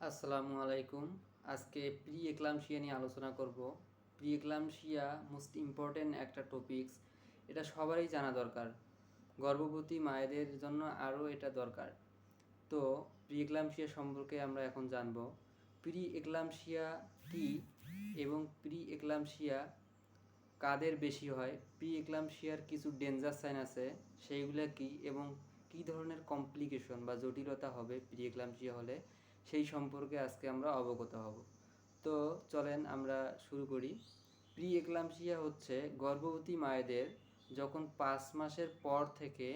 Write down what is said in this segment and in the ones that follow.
আসসালামু আলাইকুম। আজকে প্রি এক্লামশিয়া নিয়ে আলোচনা করব। প্রি এক্লামশিয়া মোস্ট ইম্পর্টেন্ট একটা টপিকস এটা সবারই জানা দরকার। গর্ভবতী মায়েদের জন্য আরও এটা দরকার। তো প্রি এক্লামশিয়া সম্পর্কে আমরা এখন জানব। প্রি এক্লামশিয়া কি এবং প্রি এক্লামশিয়া কাদের বেশি হয়? প্রি এক্লামশিয়ার কিছু ডেঞ্জার সাইন আছে, সেইগুলো কি এবং কী ধরনের কমপ্লিকেশন বা জটিলতা হবে প্রি এক্লামশিয়া হলে? সেই সম্পর্কে আজকে আমরা অবগত হব। তো চলেন আমরা শুরু করি। প্রি এক্লামশিয়া হচ্ছে গর্ভবতী মায়েদের যখন পাঁচ মাসের পর থেকে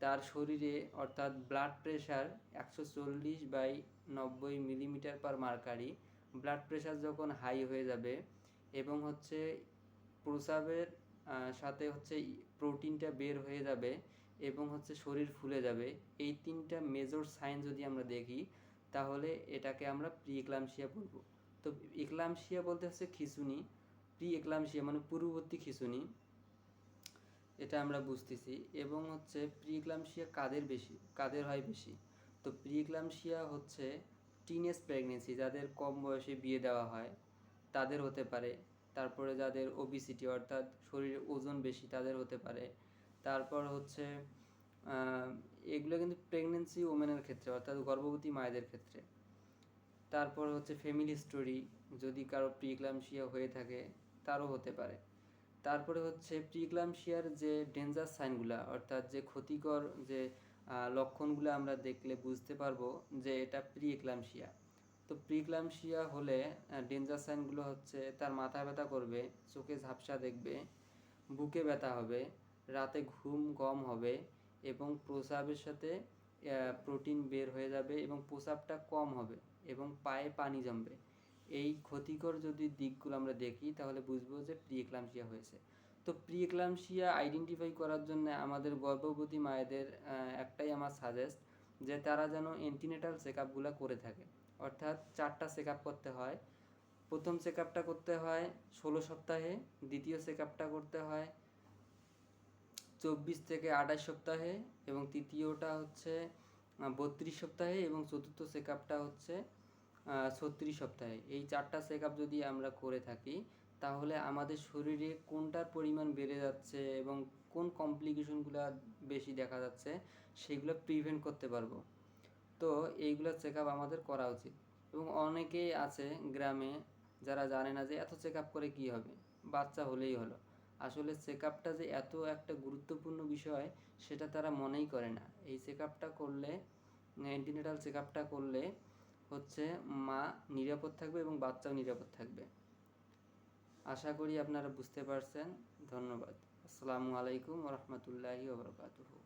তার শরীরে অর্থাৎ ব্লাড প্রেশার একশো চল্লিশ বাই নব্বই millimetre per mercury blood pressure যখন হাই হয়ে যাবে এবং হচ্ছে প্রসাবের সাথে হচ্ছে প্রোটিনটা বের হয়ে যাবে এবং হচ্ছে শরীর ফুলে যাবে, এই তিনটা মেজর সাইন যদি আমরা দেখি তাহলে এটাকে আমরা প্রি এক্লামশিয়া বলব। তো এক্লামশিয়া বলতে হচ্ছে খিচুনি প্রি এক্লামশিয়া মানে পূর্ববর্তী খিচুনি। এটা আমরা বুঝতেছি। এবং হচ্ছে প্রি এক্লামশিয়া কাদের বেশি? কাদের হয় বেশি? তো প্রি এক্লামশিয়া হচ্ছে টিনেজ প্রেগনেন্সি যাদের কম বয়সে বিয়ে দেওয়া হয়, তাদের হতে পারে। তারপরে যাদের ওবিসিটি অর্থাৎ শরীরে ওজন বেশি, তাদের হতে পারে। তারপর হচ্ছে এগুলো কিন্তু প্রেগনেন্সি ওমেনের ক্ষেত্রে, অর্থাৎ গর্ভবতী মায়েদের ক্ষেত্রে। তারপর হচ্ছে ফ্যামিলি স্টোরি যদি কারও প্রিক্লামশিয়া হয়ে থাকে, তারও হতে পারে। তারপরে হচ্ছে প্রিক্লামশিয়ার যে ডেঞ্জার সাইনগুলা অর্থাৎ যে ক্ষতিকর যে লক্ষণগুলো আমরা দেখলে বুঝতে পারব যে এটা প্রিক্লামশিয়া তো প্রিক্লামশিয়া হলে ডেঞ্জার সাইনগুলো হচ্ছে তার মাথা ব্যথা করবে, চোখে ঝাপসা দেখবে, বুকে ব্যথা হবে, রাতে ঘুম কম হবে এবং প্রসাবের সাথে প্রোটিন বের হয়ে যাবে এবং প্রসাবটা কম হবে এবং পায়ে পানি জমবে। এই ক্ষতিকর যদি দিকগুলো আমরা দেখি, তাহলে বুঝব যে প্রিএক্লামশিয়া হয়েছে। তো প্রিএক্লামশিয়া আইডেন্টিফাই করার জন্য আমাদের গর্ভবতী মায়েদের একটাই আমার সাজেস্ট যে তারা যেন এন্টিনেটাল চেক আপগুলো করে থাকে। অর্থাৎ চারটা চেক আপ করতে হয়। প্রথম চেক আপটা করতে হয় ষোলো সপ্তাহে, দ্বিতীয় চেক আপটা করতে হয় চব্বিশ থেকে আঠাশ সপ্তাহে এবং তৃতীয়টা হচ্ছে বত্রিশ সপ্তাহে এবং চতুর্থ চেক আপটা হচ্ছে ছত্রিশ সপ্তাহে। এই চারটা চেক যদি আমরা করে থাকি, তাহলে আমাদের শরীরে কোনটার পরিমাণ বেড়ে যাচ্ছে এবং কোন কমপ্লিকেশনগুলো বেশি দেখা যাচ্ছে, সেগুলো প্রিভেন্ট করতে পারব। তো এইগুলো চেক আপ আমাদের করা উচিত। এবং অনেকেই আছে গ্রামে, যারা জানে না যে এত চেক আপ করে কি হবে? বাচ্চা হলেই হলো। আসলে চেক যে এত একটা গুরুত্বপূর্ণ বিষয়, সেটা তারা মনেই করে না। এই চেক করলে অ্যান্টিনেটাল চেক করলে হচ্ছে মা নিরাপদ থাকবে এবং বাচ্চাও নিরাপদ থাকবে। আশা করি আপনারা বুঝতে পারছেন। ধন্যবাদ। আসসালামু আলাইকুম রহমতুল্লাহি ওবরকাতুহু